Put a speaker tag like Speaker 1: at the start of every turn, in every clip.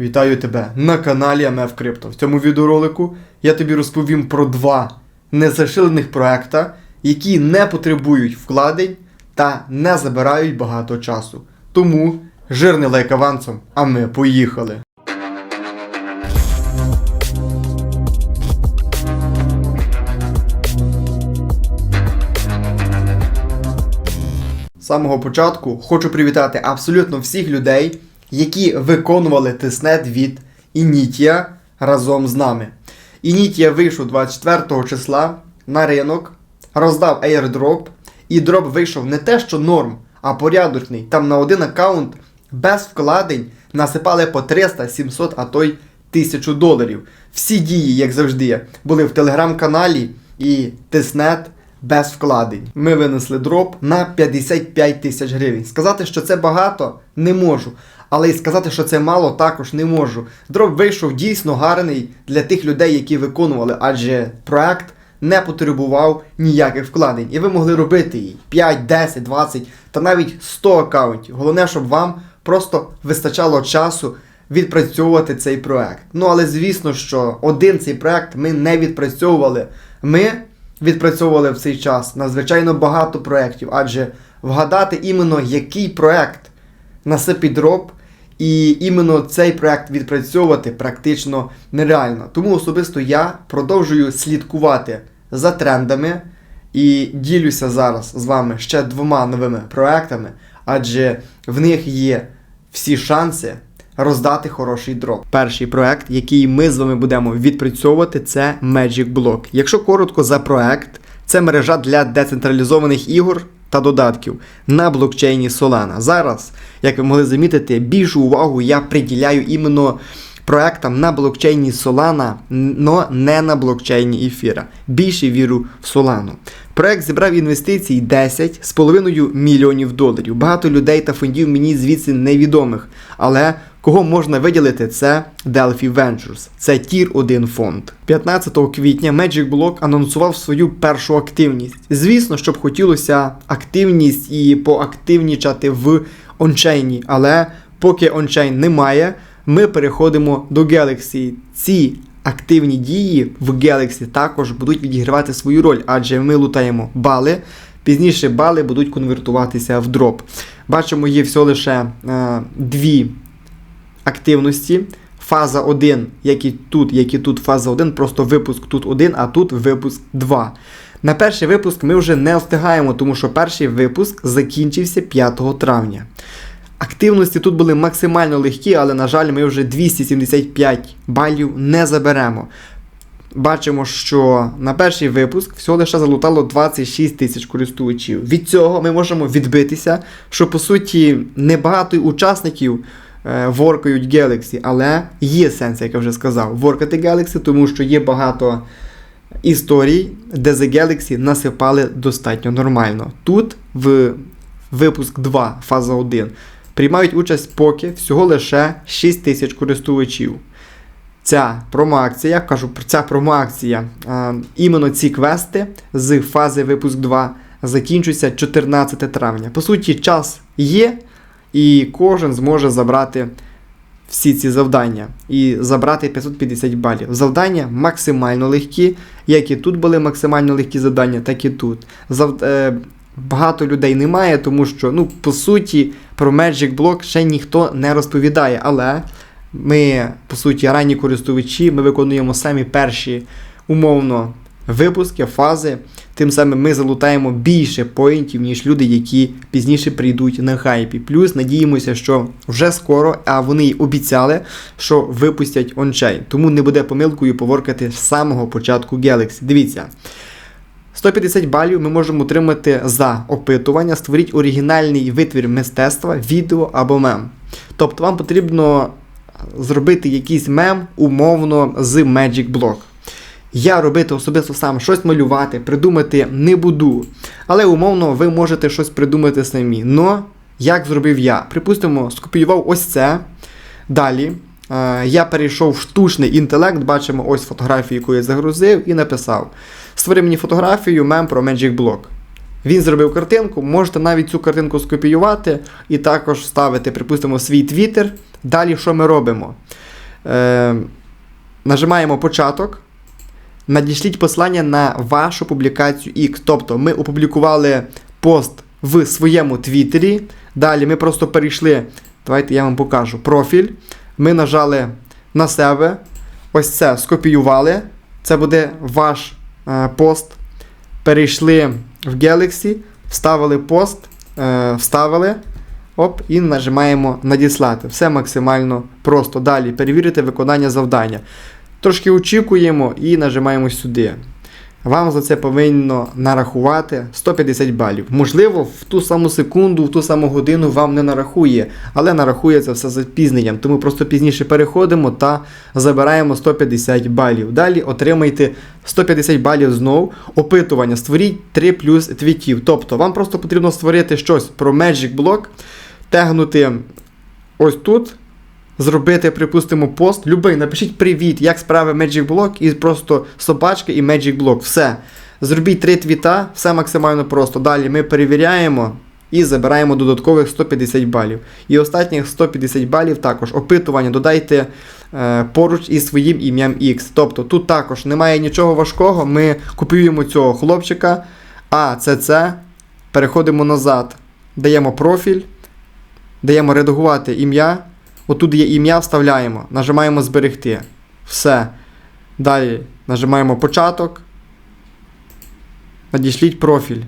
Speaker 1: Вітаю тебе на каналі АМФ Крипто. В цьому відеоролику я тобі розповім про два незашилених проекта, які не потребують вкладень та не забирають багато часу. Тому жирний лайк авансом, а ми поїхали. З самого початку хочу привітати абсолютно всіх людей, які виконували тиснет від Інітія разом з нами. Інітія вийшов 24 числа на ринок, роздав airdrop, і дроп вийшов не те, що норм, а порядочний. Там на один аккаунт без вкладень насипали по 300, 700, а то й 1000 доларів. Всі дії, як завжди, були в телеграм-каналі і тиснет без вкладень. Ми винесли дроп на 55 тисяч гривень. Сказати, що це багато, не можу. Але і сказати, що це мало, також не можу. Дроп вийшов дійсно гарний для тих людей, які виконували, адже проект не потребував ніяких вкладень. І ви могли робити її 5, 10, 20 та навіть 100 аккаунтів. Головне, щоб вам просто вистачало часу відпрацьовувати цей проект. Ну але звісно, що один цей проект ми не відпрацьовували. Ми відпрацьовували в цей час надзвичайно багато проєктів, адже вгадати іменно який проект насипить дроп, і іменно цей проект відпрацьовувати практично нереально. Тому особисто я продовжую слідкувати за трендами і ділюся зараз з вами ще двома новими проектами, адже в них є всі шанси роздати хороший дроп. Перший проект, який ми з вами будемо відпрацьовувати, це Magic Block. Якщо коротко за проект, це мережа для децентралізованих ігор та додатків на блокчейні Solana. Зараз, як ви могли замітити, більшу увагу я приділяю іменно проектам на блокчейні Solana, но не на блокчейні Ефіра. Більше віру в Solana. Проект зібрав інвестицій 10,5 мільйонів доларів. Багато людей та фондів мені звідси невідомих. Але кого можна виділити, це Delphi Ventures. Це тір 1 фонд. 15 квітня Magic Block анонсував свою першу активність. Звісно, щоб хотілося активність і поактивнічати в ончейні, але поки ончейн немає, ми переходимо до Galaxy. Ці активні дії в Galaxy також будуть відігравати свою роль, адже ми лутаємо бали. Пізніше бали будуть конвертуватися в дроп. Бачимо, є всього лише е, дві активності. Фаза 1, як і тут, як і тут фаза 1, просто випуск тут 1, а тут випуск 2. На перший випуск ми вже не встигаємо, тому що перший випуск закінчився 5 травня. Активності тут були максимально легкі, але, на жаль, ми вже 275 балів не заберемо. Бачимо, що на перший випуск всього лише залутало 26 тисяч користувачів. Від цього ми можемо відбитися, що по суті небагато учасників воркають Galaxy, але є сенс, як я вже сказав, воркати Galaxy, тому що є багато історій, де The Galaxy насипали достатньо нормально. Тут в випуск 2, фаза 1, приймають участь поки всього лише 6 тисяч користувачів. Ця промоакція, кажу ця промоакція, а, іменно ці квести з фази випуск 2 закінчуються 14 травня. По суті, час є, і кожен зможе забрати всі ці завдання і забрати 550 балів. Завдання максимально легкі, як і тут були максимально легкі завдання, так і тут. Зав... Е, багато людей немає, тому що, ну, по суті, про Magic Block ще ніхто не розповідає, але ми, по суті, ранні користувачі, ми виконуємо самі перші умовно випуски, фази. Тим самим ми залутаємо більше поінтів, ніж люди, які пізніше прийдуть на хайпі. Плюс надіємося, що вже скоро, а вони й обіцяли, що випустять ончейн. Тому не буде помилкою поворкати з самого початку Galaxy. Дивіться. 150 балів ми можемо отримати за опитування, створіть оригінальний витвір мистецтва, відео або мем. Тобто вам потрібно зробити якийсь мем умовно з Magic Block. Я робити особисто сам щось малювати, придумати не буду. Але умовно ви можете щось придумати самі. Но як зробив я? Припустимо, скопіював ось це. Далі е, я перейшов в штучний інтелект, бачимо ось фотографію, яку я загрузив, і написав: Створи мені фотографію, мем про Magic Block. Він зробив картинку, можете навіть цю картинку скопіювати і також вставити, припустимо, свій твіттер. Далі що ми робимо? Е, нажимаємо початок. Надішліть послання на вашу публікацію X. Тобто ми опублікували пост в своєму твіттері. Далі ми просто перейшли. Давайте я вам покажу профіль. Ми нажали на себе. Ось це скопіювали. Це буде ваш е, пост. Перейшли в Galaxy, вставили пост, е, вставили. Оп, і нажимаємо надіслати. Все максимально просто. Далі перевірити виконання завдання. Трошки очікуємо і нажимаємо сюди. Вам за це повинно нарахувати 150 балів. Можливо, в ту саму секунду, в ту саму годину вам не нарахує, але нарахує це все запізненням. Тому просто пізніше переходимо та забираємо 150 балів. Далі отримайте 150 балів знов. Опитування. Створіть 3 плюс твітів. Тобто вам просто потрібно створити щось про Magic Block, тегнути ось тут. Зробити, припустимо, пост. Любий, напишіть привіт, як справи Magic Block, і просто собачки і Magic Block. Все. Зробіть три твіта, все максимально просто. Далі ми перевіряємо і забираємо додаткових 150 балів. І останніх 150 балів також опитування додайте е, поруч із своїм ім'ям X. Тобто тут також немає нічого важкого. Ми копіюємо цього хлопчика, а це це. Переходимо назад, даємо профіль, даємо редагувати ім'я. Отут є ім'я, вставляємо, нажимаємо зберегти. Все. Далі нажимаємо початок. Надішліть профіль.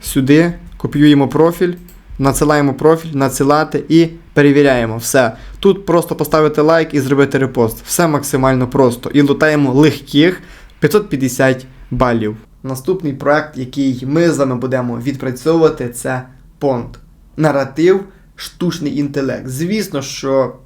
Speaker 1: Сюди копіюємо профіль, надсилаємо профіль, надсилати і перевіряємо. Все. Тут просто поставити лайк і зробити репост. Все максимально просто. І лутаємо легких 550 балів. Наступний проект, який ми з вами будемо відпрацьовувати, це понт. Наратив штучний інтелект. Звісно, що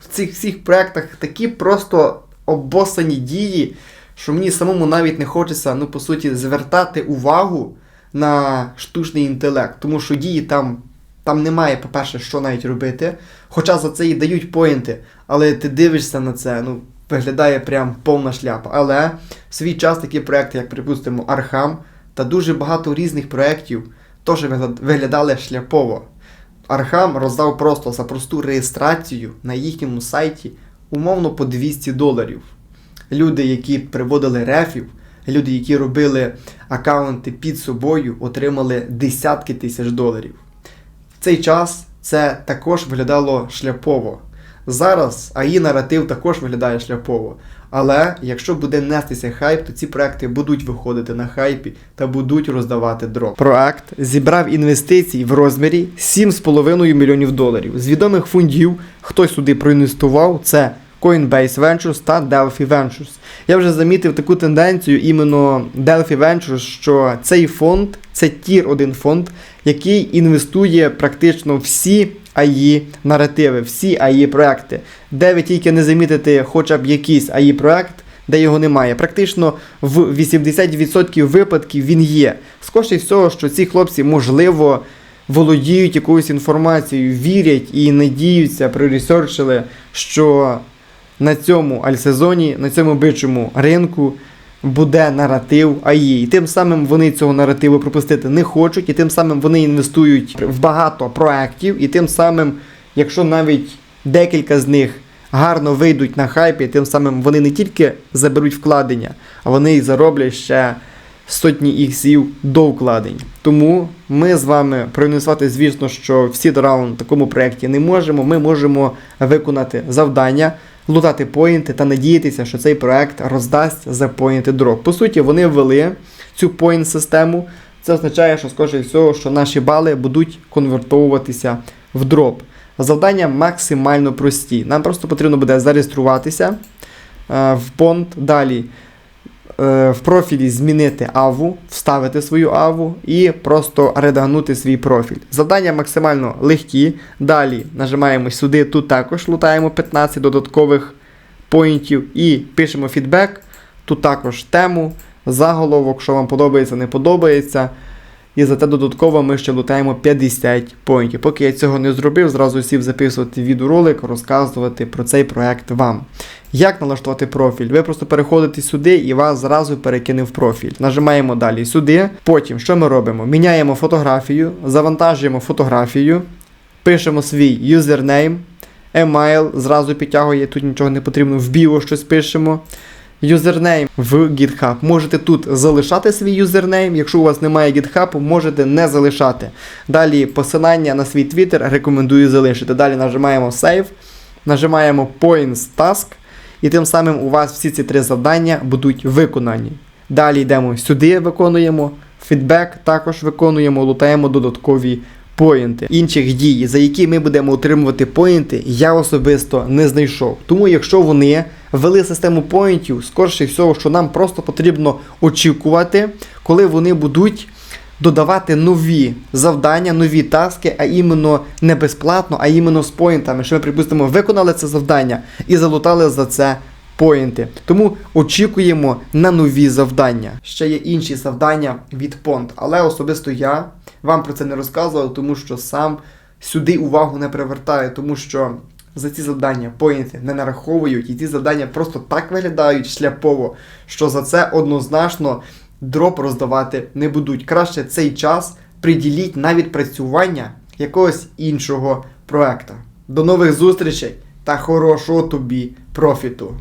Speaker 1: в цих всіх проектах такі просто обосані дії, що мені самому навіть не хочеться, ну, по суті, звертати увагу на штучний інтелект, тому що дії там. Там немає, по-перше, що навіть робити. Хоча за це і дають поінти, але ти дивишся на це, ну, виглядає прям повна шляпа. Але в свій час такі проекти, як, припустимо, Архам та дуже багато різних проєктів теж виглядали шляпово. Архам роздав просто за просту реєстрацію на їхньому сайті умовно по 200 доларів. Люди, які приводили рефів, люди, які робили аккаунти під собою, отримали десятки тисяч доларів. В цей час це також виглядало шляпово. Зараз АІ наратив також виглядає шляпово. Але якщо буде нестися хайп, то ці проекти будуть виходити на хайпі та будуть роздавати дроп. Проект зібрав інвестицій в розмірі 7,5 мільйонів доларів. З відомих фондів, хто сюди проінвестував, це Coinbase Ventures та Delphi Ventures. Я вже замітив таку тенденцію іменно Delphi Ventures, що цей фонд це тір 1 фонд, який інвестує практично всі АІ наративи, всі АІ проекти. Де ви тільки не замітите хоча б якийсь АІ проект, де його немає. Практично в 80% випадків він є. Скоріше всього, що ці хлопці, можливо, володіють якоюсь інформацією, вірять і надіються, проресерчили, що на цьому альсезоні, на цьому бичому ринку буде наратив АІ. І тим самим вони цього наративу пропустити не хочуть, і тим самим вони інвестують в багато проєктів, і тим самим, якщо навіть декілька з них гарно вийдуть на хайпі, тим самим вони не тільки заберуть вкладення, а вони й зароблять ще сотні іксів до вкладень. Тому ми з вами проінвестувати, звісно, що всі раунд в такому проєкті не можемо. Ми можемо виконати завдання лутати поінти та надіятися, що цей проект роздасть за поінти дроп. По суті, вони ввели цю поінт систему. Це означає, що, скоріше всього, що наші бали будуть конвертовуватися в дроп. Завдання максимально прості. Нам просто потрібно буде зареєструватися е, в понт. Далі в профілі змінити аву, вставити свою аву і просто редагнути свій профіль. Завдання максимально легкі. Далі нажимаємо сюди, тут також лутаємо 15 додаткових поінтів і пишемо фідбек. Тут також тему, заголовок, що вам подобається, не подобається. І за те додатково ми ще лутаємо 50 поінтів. Поки я цього не зробив, зразу сів записувати відеоролик, розказувати про цей проект вам. Як налаштувати профіль? Ви просто переходите сюди і вас зразу перекине в профіль. Нажимаємо далі сюди. Потім, що ми робимо? Міняємо фотографію, завантажуємо фотографію, пишемо свій юзернейм, Емейл зразу підтягує, тут нічого не потрібно, в біо щось пишемо. Юзернейм в GitHub. Можете тут залишати свій юзернейм. Якщо у вас немає GitHub, можете не залишати. Далі посилання на свій Twitter рекомендую залишити. Далі нажимаємо Save, нажимаємо Points Task, і тим самим у вас всі ці три завдання будуть виконані. Далі йдемо сюди, виконуємо. Фідбек також виконуємо, лутаємо додаткові поінти. Інших дій, за які ми будемо отримувати поінти, я особисто не знайшов. Тому, якщо вони ввели систему поінтів, скорше всього, що нам просто потрібно очікувати, коли вони будуть додавати нові завдання, нові таски, а іменно не безплатно, а іменно з поінтами. Що ми, припустимо, виконали це завдання і залутали за це поінти. Тому очікуємо на нові завдання. Ще є інші завдання від Понт, але особисто я вам про це не розказував, тому що сам сюди увагу не привертаю, тому що за ці завдання поінти не нараховують, і ці завдання просто так виглядають шляпово, що за це однозначно дроп роздавати не будуть. Краще цей час приділіть на відпрацювання якогось іншого проекта. До нових зустрічей та хорошого тобі профіту!